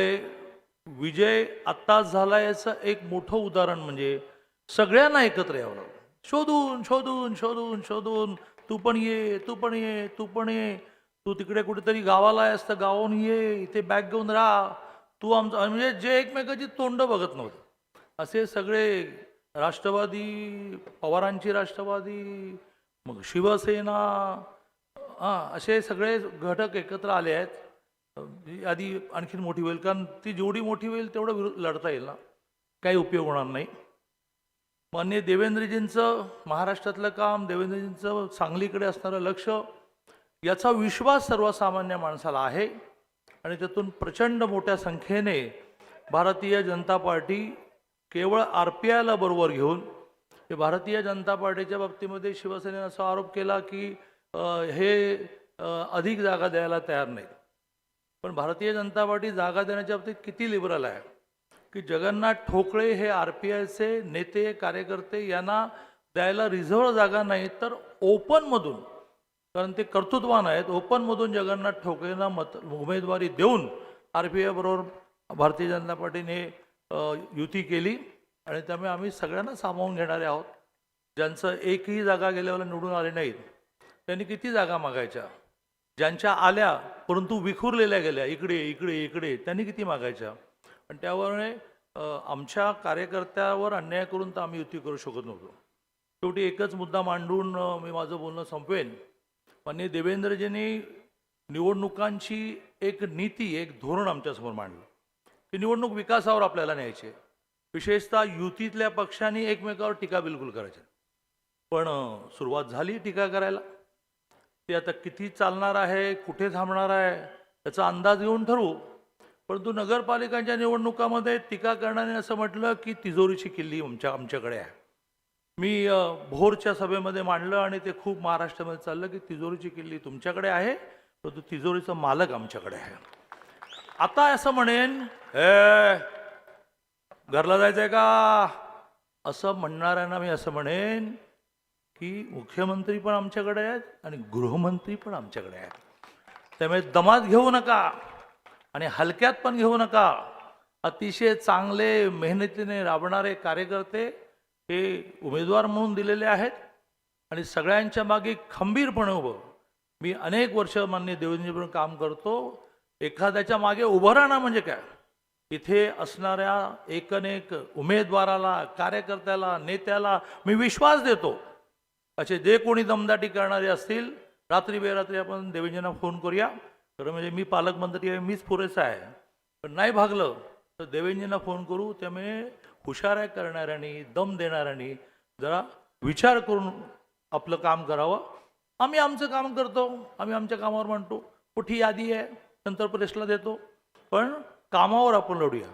विजय आत्ताच झाला याचं एक मोठं उदाहरण म्हणजे सगळ्यांना एकत्र यावं लागलं. शोधून शोधून शोधून शोधून तू पण ये तू पण ये तू पण ये. तू तिकडे कुठेतरी गावाला आहेस तर गावाहून ये इथे बॅग घेऊन राहा. तू आमचं म्हणजे जे एकमेकाची तोंड बघत नव्हते. असे सगळे राष्ट्रवादी पवारांची राष्ट्रवादी मग शिवसेना हां असे सगळे घटक एकत्र आले आहेत. यादी आधी आणखीन मोठी होईल कारण ती जेवढी मोठी होईल तेवढं विरोध लढता येईल ना. काही उपयोग होणार नाही. मान्य देवेंद्रजींचं महाराष्ट्रातलं काम देवेंद्रजींचं सांगलीकडे असणारं लक्ष याचा विश्वास सर्वसामान्य माणसाला आहे. आणि त्यातून प्रचंड मोठ्या संख्येने भारतीय जनता पार्टी केवळ आर पी आयला बरोबर घेऊन हे भारतीय जनता पार्टीच्या बाबतीमध्ये शिवसेनेने असा आरोप केला की हे अधिक जागा द्यायला तयार नाही पण भारतीय जनता पार्टी जागा देण्याच्या बाबतीत किती लिबरल आहे? की जगन्नाथ ठोकळे हे आर पी आयचे नेते कार्यकर्ते यांना द्यायला रिझर्व जागा नाही तर ओपनमधून कारण ते कर्तृत्वान आहेत ओपनमधून जगन्नाथ ठोकळेंना मत उमेदवारी देऊन आर पी आयबरोबर भारतीय जनता पार्टीने युती केली आणि त्यामुळे आम्ही सगळ्यांना सामावून घेणारे आहोत. ज्यांचं एकही जागा गेल्यावर निवडून आले नाहीत त्यांनी किती जागा मागायच्या? ज्यांच्या आल्या परंतु विखुरलेल्या गेल्या इकडे इकडे इकडे त्यांनी किती मागायच्या? आणि त्यामुळे आमच्या कार्यकर्त्यावर अन्याय करून तर आम्ही युती करू शकत नव्हतो. शेवटी एकच मुद्दा मांडून मी माझं बोलणं संपवेन. माननीय देवेंद्रजींनी निवडणुकांची एक नीती एक धोरण आमच्यासमोर मांडलं. की निवडणूक विकासावर आपल्याला न्यायची विशेषतः युतीतल्या पक्षांनी एकमेकावर टीका बिलकुल करायच्या. पण सुरुवात झाली टीका करायला. ते आता किती चालणार आहे कुठे थांबणार आहे याचा अंदाज घेऊन ठरवू. परंतु नगरपालिकांच्या निवडणुकामध्ये टीका करण्याने असं म्हटलं की तिजोरीची किल्ली आमच्या आमच्याकडे आहे. मी भोरच्या सभेमध्ये मांडलं आणि ते खूप महाराष्ट्रामध्ये चाललं की तिजोरीची किल्ली तुमच्याकडे आहे परंतु तिजोरीचा मालक आमच्याकडे आहे. आता असं म्हणेन ए घरला जायचंय का? असं म्हणणाऱ्यांना मी असं म्हणेन की मुख्यमंत्री पण आमच्याकडे आहेत आणि गृहमंत्री पण आमच्याकडे आहेत. त्यामुळे दमात घेऊ नका आणि हलक्यात पण घेऊ नका. अतिशय चांगले मेहनतीने राबणारे कार्यकर्ते हे उमेदवार म्हणून दिलेले आहेत आणि सगळ्यांच्या मागे खंबीरपणे उभं. मी अनेक वर्ष मान्य देवेंद्रजीबरोबर काम करतो. एखाद्याच्या मागे उभं राहणं म्हणजे काय? इथे असणाऱ्या एकनेक उमेदवाराला कार्यकर्त्याला नेत्याला मी विश्वास देतो. असे जे कोणी दमदाटी करणारे असतील रात्री बेरात्री आपण देवेंद्रना फोन करूया. खरं म्हणजे मी पालकमंत्री आहे मीच पुरेसा आहे. पण नाही भागलं तर देवेंद्रना फोन करू त्यामुळे हुशाऱ्या करणाऱ्यांनी दम देणाऱ्यांनी जरा विचार करून आपलं काम करावं. आम्ही आमचं काम करतो आम्ही आमच्या कामावर म्हणतो कुठे यादी आहे नंतर प्रेसला देतो. पण कामावर आपण लढूया.